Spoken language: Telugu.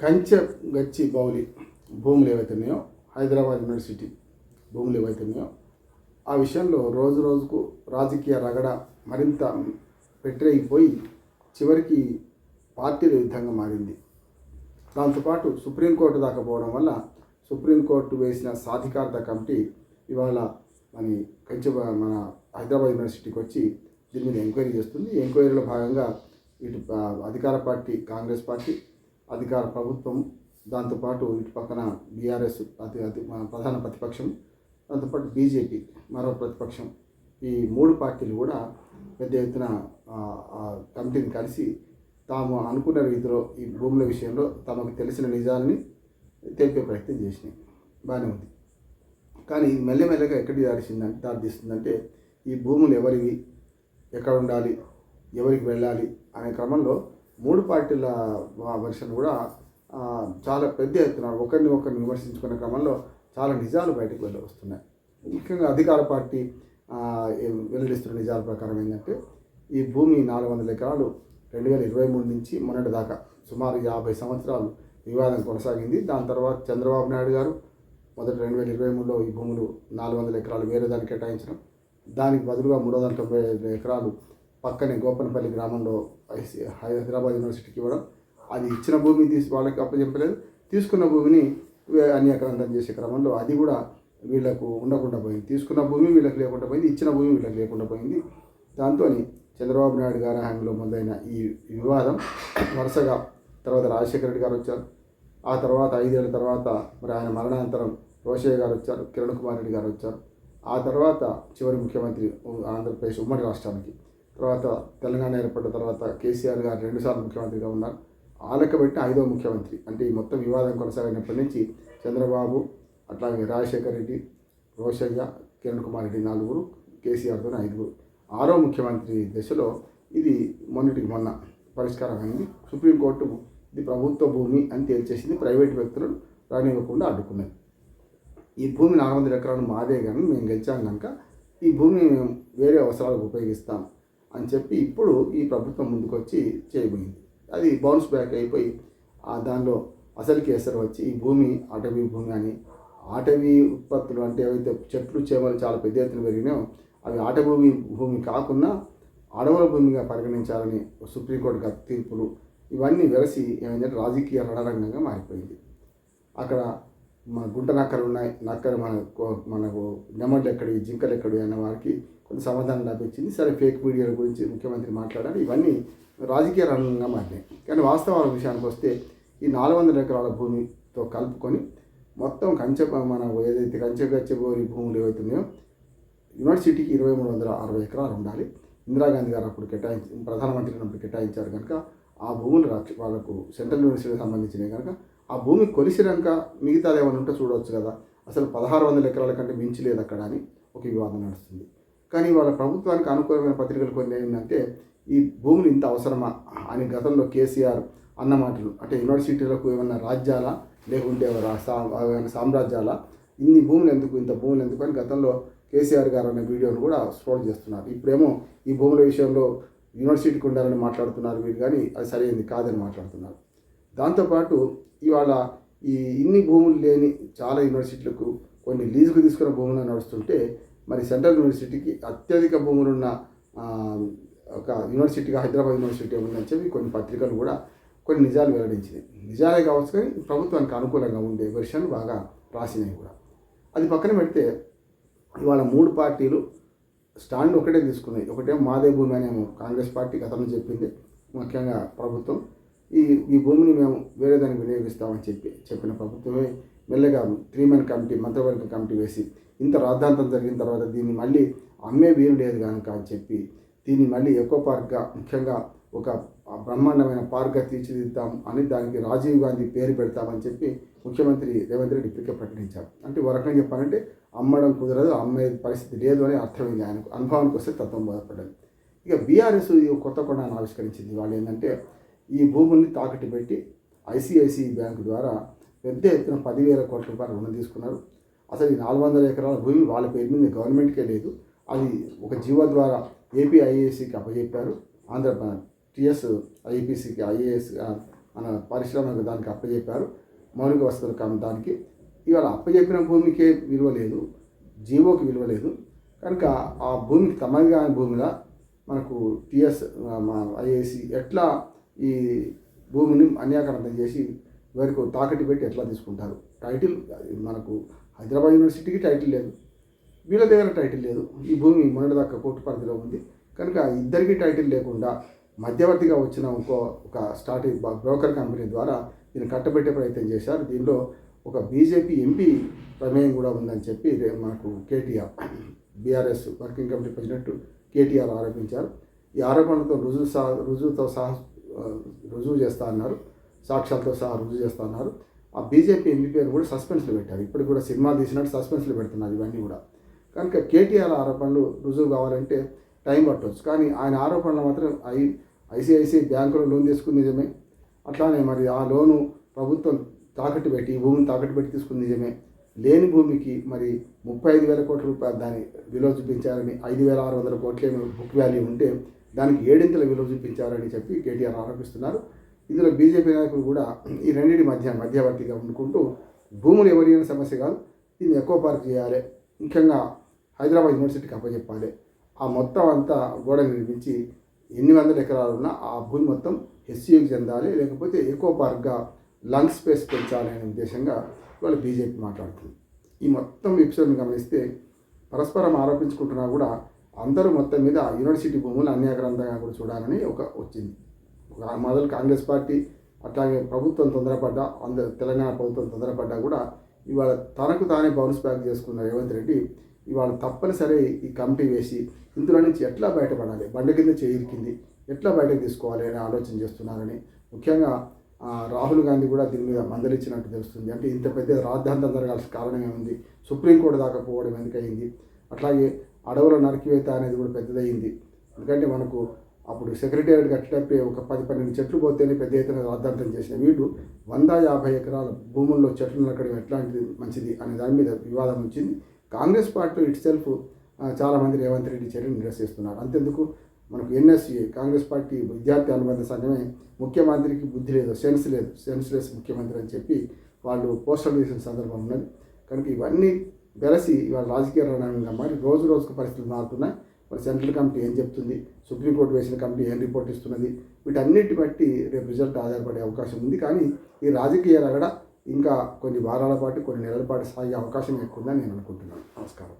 కంచె గచ్చి బౌలి భూములు ఏవైతున్నాయో హైదరాబాద్ యూనివర్సిటీ భూములు ఏవైతున్నాయో ఆ విషయంలో రోజు రోజుకు రాజకీయ రగడ మరింత పెట్టిరైపోయి చివరికి పార్టీల యుద్ధంగా మారింది. దాంతోపాటు సుప్రీంకోర్టు దాకా పోవడం వల్ల సుప్రీంకోర్టు వేసిన సాధికారత కమిటీ ఇవాళ మన కంచె మన హైదరాబాద్ యూనివర్సిటీకి వచ్చి దీని మీద ఎంక్వైరీ చేస్తుంది. ఎంక్వైరీలో భాగంగా ఇటు అధికార పార్టీ కాంగ్రెస్ పార్టీ అధికార ప్రభుత్వం దాంతోపాటు ఇటు పక్కన బీఆర్ఎస్ అతి అతి మన ప్రధాన ప్రతిపక్షం దాంతోపాటు బీజేపీ మరో ప్రతిపక్షం. ఈ మూడు పార్టీలు కూడా పెద్ద ఎత్తున కమిటీని కలిసి తాము అనుకున్న రీతిలో ఈ భూముల విషయంలో తమకు తెలిసిన నిజాలని తెలిపే ప్రయత్నం చేసినాయి. బాగానే ఉంది. కానీ ఇది మెల్లమెల్లగా ఎక్కడికి దాడిసిందంటే దారితీస్తుందంటే ఈ భూములు ఎవరివి ఎక్కడ ఉండాలి ఎవరికి వెళ్ళాలి అనే క్రమంలో మూడు పార్టీల వర్షన్ కూడా చాలా పెద్ద ఎత్తున ఒకరిని ఒకరిని విమర్శించుకునే క్రమంలో చాలా నిజాలు బయటకు వెళ్ళి వస్తున్నాయి. ముఖ్యంగా అధికార పార్టీ వెల్లడిస్తున్న నిజాల ప్రకారం ఏంటంటే ఈ భూమి నాలుగు వందల ఎకరాలు రెండు వేల ఇరవై మూడు నుంచి మొన్నటి దాకా సుమారు యాభై సంవత్సరాలు వివాదం కొనసాగింది. దాని తర్వాత చంద్రబాబు నాయుడు గారు మొదటి రెండు వేల ఇరవై మూడులో ఈ భూములు నాలుగు వందల ఎకరాలు వేరే దానికి కేటాయించడం దానికి బదులుగా మూడు వందల తొంభై ఎకరాలు పక్కనే గోపనపల్లి గ్రామంలో ఐసి- హైదరాబాద్ యూనివర్సిటీకి ఇవ్వడం. అది ఇచ్చిన భూమి తీసి వాళ్ళకి అప్పచెప్పలేదు. తీసుకున్న భూమిని అన్ని అన్యాక్రాంతం చేసే క్రమంలో అది కూడా వీళ్ళకు ఉండకుండా పోయింది. తీసుకున్న భూమి వీళ్ళకి లేకుండా పోయింది. ఇచ్చిన భూమి వీళ్ళకి లేకుండా పోయింది. దాంతో చంద్రబాబు నాయుడు గారి హామీలో మొదలైన ఈ వివాదం వరుసగా తర్వాత రాజశేఖర రెడ్డి గారు వచ్చారు. ఆ తర్వాత ఐదేళ్ళ తర్వాత మరి ఆయన మరణానంతరం రోషయ్య గారు వచ్చారు. కిరణ్ కుమార్ రెడ్డి గారు వచ్చారు. ఆ తర్వాత చివరి ముఖ్యమంత్రి ఆంధ్రప్రదేశ్ ఉమ్మడి రాష్ట్రానికి తర్వాత తెలంగాణ ఏర్పడిన తర్వాత కేసీఆర్ గారు రెండుసార్లు ముఖ్యమంత్రిగా ఉన్నారు. ఆ లెక్క ఐదో ముఖ్యమంత్రి. అంటే ఈ మొత్తం వివాదం కొనసాగినప్పటి నుంచి చంద్రబాబు అట్లాగే రాజశేఖర్ రెడ్డి రోషయ్య కిరణ్ కుమార్ రెడ్డి నలుగురు కేసీఆర్తో ఐదుగురు. ఆరో ముఖ్యమంత్రి దశలో ఇది మొన్నటికి మొన్న పరిష్కారం అయింది. సుప్రీంకోర్టు ఇది ప్రభుత్వ భూమి అని తేల్చేసింది. ప్రైవేట్ వ్యక్తులను రానివ్వకుండా అడ్డుకున్నది ఈ భూమి నాలుగు వందల ఎకరాలు మాదే కానీ మేము గెలిచాం కనుక ఈ భూమిని మేము వేరే అవసరాలకు ఉపయోగిస్తాం. అని చెప్పి ఇప్పుడు ఈ ప్రభుత్వం ముందుకొచ్చి చేయబోయింది. అది బౌన్స్ బ్యాక్ అయిపోయి దానిలో అసలు కేసరి వచ్చి ఈ భూమి అటవీ భూమి అని అటవీ ఉత్పత్తులు అంటే ఏవైతే చెట్లు చేమలు చాలా పెద్ద ఎత్తున పెరిగినాయో అవి అటభూమి భూమి కాకుండా అడవుల భూమిగా పరిగణించాలని సుప్రీంకోర్టు గత తీర్పులు ఇవన్నీ వెరసి ఏమైందంటే రాజకీయ రణరంగంగా మారిపోయింది. అక్కడ మన గుంట నక్కలు ఉన్నాయి. నక్కలు మన కో- మనకు నెమళ్ళు ఎక్కడివి జింకలు ఎక్కడివి అనే వారికి కొంత సమాధానం లభించింది సరే ఫేక్ మీడియాల గురించి ముఖ్యమంత్రి మాట్లాడారు. ఇవన్నీ రాజకీయ రంగంగా మారినాయి. కానీ వాస్తవాల విషయానికి వస్తే ఈ నాలుగు వందల ఎకరాల భూమితో కలుపుకొని మొత్తం కంచె మన ఏదైతే కంచె గచ్చబోరి భూములు ఏవైతున్నాయో యూనివర్సిటీకి ఇరవై మూడు వందల అరవై ఎకరాలు ఉండాలి. ఇందిరాగాంధీ గారు అప్పుడు కేటాయించి ప్రధానమంత్రి ఉన్నప్పుడు కేటాయించారు కనుక ఆ భూములు రక్ష- వాళ్ళకు సెంట్రల్ యూనివర్సిటీకి సంబంధించినవి కనుక ఆ భూమి కొలిసినాక మిగతాది ఏమైనా ఉంటే చూడవచ్చు కదా. అసలు పదహారు వందల ఎకరాల కంటే మించి లేదు అక్కడ అని ఒక వివాదం నడుస్తుంది. కానీ వాళ్ళ ప్రభుత్వానికి అనుకూలమైన పత్రికలు కొన్ని ఏంటంటే ఈ భూములు ఇంత అవసరమా? అని గతంలో కేసీఆర్ అన్న మాటలు. అంటే యూనివర్సిటీలకు ఏమన్నా రాజ్యాలా? లేకుంటే ఏమైనా సామ్రాజ్యాల సామ్రాజ్యాలా? ఇన్ని భూములు ఎందుకు ఇంత భూములు ఎందుకు అని గతంలో కేసీఆర్ గారు అనే వీడియోను కూడా స్టోర్ చేస్తున్నారు. ఇప్పుడేమో ఈ భూముల విషయంలో యూనివర్సిటీకి ఉండాలని మాట్లాడుతున్నారు మీరు కానీ అది సరైనది కాదని మాట్లాడుతున్నారు. దాంతోపాటు ఇవాళ ఈ ఇన్ని భూములు లేని చాలా యూనివర్సిటీలకు కొన్ని లీజుకు తీసుకున్న భూములు నడుస్తుంటే మరి సెంట్రల్ యూనివర్సిటీకి అత్యధిక భూములున్న ఒక యూనివర్సిటీగా హైదరాబాద్ యూనివర్సిటీ ఉందని చెప్పి కొన్ని పత్రికలు కూడా కొన్ని నిజాలు వెల్లడించింది నిజాలే కావచ్చు కానీ ప్రభుత్వానికి అనుకూలంగా ఉండే వెర్షన్ బాగా రాసినాయి కూడా. అది పక్కన పెడితే ఇవాళ మూడు పార్టీలు స్టాండ్ ఒకటే తీసుకున్నాయి. ఒకటేమో మాదే భూమి అనేమో కాంగ్రెస్ పార్టీ గతంలో చెప్పింది. ముఖ్యంగా ప్రభుత్వం. ఈ ఈ భూమిని మేము వేరే దానికి వినియోగిస్తామని చెప్పి చెప్పిన ప్రభుత్వమే మెల్లగా త్రీ మెన్ కమిటీ మంత్రివర్గ కమిటీ వేసి ఇంత రాద్ధాంతం జరిగిన తర్వాత దీన్ని మళ్ళీ అమ్మే వీలు లేదు కనుక అని చెప్పి దీన్ని మళ్ళీ ఎకో పార్క్గా ముఖ్యంగా ఒక బ్రహ్మాండమైన పార్క్గా తీర్చిదిద్దాం అని దానికి రాజీవ్ గాంధీ పేరు పెడతామని చెప్పి ముఖ్యమంత్రి రేవంత్ రెడ్డి ఇప్పటికే ప్రకటించారు. అంటే వరకు చెప్పాలంటే అమ్మడం కుదరదు అమ్మే పరిస్థితి లేదు అని అర్థమైంది ఆయనకు అనుభవానికి వస్తే తత్వం బోధపడ్డది ఇక బీఆర్ఎస్ ఈ కొత్త కొండను ఆవిష్కరించింది. వాళ్ళు ఏంటంటే ఈ భూముల్ని తాకట్టు పెట్టి ఐసిఐసిఐ బ్యాంకు ద్వారా పెద్ద ఎత్తున పదివేల కోట్ల రూపాయలు రుణం తీసుకున్నారు. అసలు ఈ నాలుగు వందల ఎకరాల భూమి వాళ్ళ పేరు మీద గవర్నమెంట్కే లేదు. అది ఒక జీవో ద్వారా ఏపీ ఐఏఎస్సికి అప్పచెప్పారు ఆంధ్ర టిఎస్ ఐపీసీకి ఐఏఎస్ మన పరిశ్రమకు దానికి అప్పచెప్పారు మౌలిక వసతుల కం- దానికి. ఇవాళ అప్పచెప్పిన భూమికే విలువ లేదు. జీవోకి విలువ లేదు. కనుక ఆ భూమికి తమది కాని భూమిలా మనకు టిఎస్ ఐఏసి ఎట్లా ఈ భూమిని అన్యాకరణం చేసి వారికి తాకట్టు పెట్టి ఎట్లా తీసుకుంటారు? టైటిల్ మనకు హైదరాబాద్ యూనివర్సిటీకి టైటిల్ లేదు. వీళ్ళ దగ్గర టైటిల్ లేదు. ఈ భూమి మొన్నటిదాకా కోర్టు పరిధిలో ఉంది. కనుక ఇద్దరికి టైటిల్ లేకుండా మధ్యవర్తిగా వచ్చిన ఇంకో ఒక స్టార్టింగ్ బ్రోకర్ కంపెనీ ద్వారా దీన్ని కట్టబెట్టే ప్రయత్నం చేశారు. దీనిలో ఒక బీజేపీ ఎంపీ ప్రమేయం కూడా ఉందని చెప్పి మాకు మనకు KTR BRS working committee president KTR ఆరోపించారు. ఈ ఆరోపణలతో రుజువు సహా రుజువుతో సహా రుజువు చేస్తా అన్నారు. సాక్ష్యాలతో సహా రుజువు చేస్తున్నారు ఆ బీజేపీ ఎంపీ కూడా సస్పెన్స్లో పెట్టారు. ఇప్పుడు కూడా సినిమా తీసినట్టు సస్పెన్స్లో పెడుతున్నారు ఇవన్నీ కూడా. కనుక కేటీఆర్ ఆరోపణలు రుజువు కావాలంటే టైం పట్టవచ్చు కానీ ఆయన ఆరోపణలు మాత్రం ఐ ఐసిఐసిఐ బ్యాంకులో లోన్ తీసుకుంది నిజమే. అట్లానే మరి ఆ లోను ప్రభుత్వం తాకట్టు పెట్టి ఈ భూమిని తాకట్టు పెట్టి తీసుకుంది నిజమే. లేని భూమికి మరి ముప్పై ఐదు వేల కోట్ల రూపాయలు దాని విలువ చూపించారని ఐదు వేల ఆరు వందల కోట్లేమో బుక్ వాల్యూ ఉంటే దానికి ఏడింతల విలువ చూపించారని చెప్పి కేటీఆర్ ఆరోపిస్తున్నారు. ఇందులో బీజేపీ నాయకులు కూడా ఈ రెండింటి మధ్య మధ్యవర్తిగా ఉండుకుంటూ భూములు ఎవరైనా సమస్య కాదు దీన్ని ఎక్కువ పార్క్ చేయాలి. ముఖ్యంగా హైదరాబాద్ యూనివర్సిటీకి అప్పచెప్పాలి. ఆ మొత్తం అంతా గోడ నిర్మించి ఎన్ని వందల ఎకరాలు ఉన్నా ఆ భూమి మొత్తం హెచ్సియుకి చెందాలి లేకపోతే ఎక్కువ పార్క్గా లంగ్ స్పేస్ పెంచాలి అనే ఉద్దేశంగా వాళ్ళు బీజేపీ మాట్లాడుతుంది. ఈ మొత్తం ఎపిసోడ్ని గమనిస్తే పరస్పరం ఆరోపించుకుంటున్నా కూడా అందరూ మొత్తం మీద యూనివర్సిటీ భూములు అన్యాగ్రంథంగా కూడా చూడాలని ఒక వచ్చింది. మొదలు కాంగ్రెస్ పార్టీ అట్లాగే ప్రభుత్వం తొందరపడ్డా అందరు తెలంగాణ ప్రభుత్వం తొందరపడ్డా కూడా ఇవాళ తనకు తానే బౌన్స్ బ్యాక్ చేసుకున్న రేవంత్ రెడ్డి ఇవాళ తప్పనిసరి ఈ కమిటీ వేసి ఇందులో నుంచి ఎట్లా బయటపడాలి? బండి కింద చేయిరికింది ఎట్లా బయటకు తీసుకోవాలి అని ఆలోచన చేస్తున్నారని ముఖ్యంగా రాహుల్ గాంధీ కూడా దీని మీద మందలిచ్చినట్టు తెలుస్తుంది. అంటే ఇంత పెద్ద రాద్ధాంతం జరగాల్సిన కారణం ఏముంది? సుప్రీంకోర్టు దాకా పోవడం ఎందుకయింది? అట్లాగే అడవుల నరికివేత అనేది కూడా పెద్దదయ్యింది ఎందుకంటే మనకు అప్పుడు సెక్రటేరియట్ కట్టేటప్పుడు ఒక పది పన్నెండు చెట్లు పోతేనే పెద్ద ఎత్తున రాద్ధాంతం చేసిన వీళ్ళు వంద యాభై ఎకరాల భూముల్లో చెట్లు నరకడం ఎట్లాంటిది? మంచిది అనే దాని మీద వివాదం వచ్చింది. కాంగ్రెస్ పార్టీ ఇట్ సెల్ఫ్ చాలామంది రేవంత్ రెడ్డి చర్యలు నిరసిస్తున్నారు అంతెందుకు? మనకు ఎన్ఎస్సీ కాంగ్రెస్ పార్టీ విద్యార్థి అనుబంధ సంఘమే ముఖ్యమంత్రికి బుద్ధి లేదు సెన్స్ లేదు సెన్స్ లెస్ ముఖ్యమంత్రి అని చెప్పి వాళ్ళు పోస్టర్లు చేసిన సందర్భం ఉన్నది. కనుక ఇవన్నీ వెలసి ఇవాళ రాజకీయ రణంగా మారి రోజు రోజుకు పరిస్థితులు మారుతున్నాయి. మరి సెంట్రల్ కమిటీ ఏం చెప్తుంది? సుప్రీంకోర్టు వేసిన కమిటీ ఏం రిపోర్ట్ ఇస్తున్నది? వీటన్నిటి బట్టి రేపు రిజల్ట్ ఆధారపడే అవకాశం ఉంది. కానీ ఈ రాజకీయ రగడ ఇంకా కొన్ని వారాల పాటు కొన్ని నెలల పాటు సాగే అవకాశం ఎక్కువ ఉందని నేను అనుకుంటున్నాను. నమస్కారం.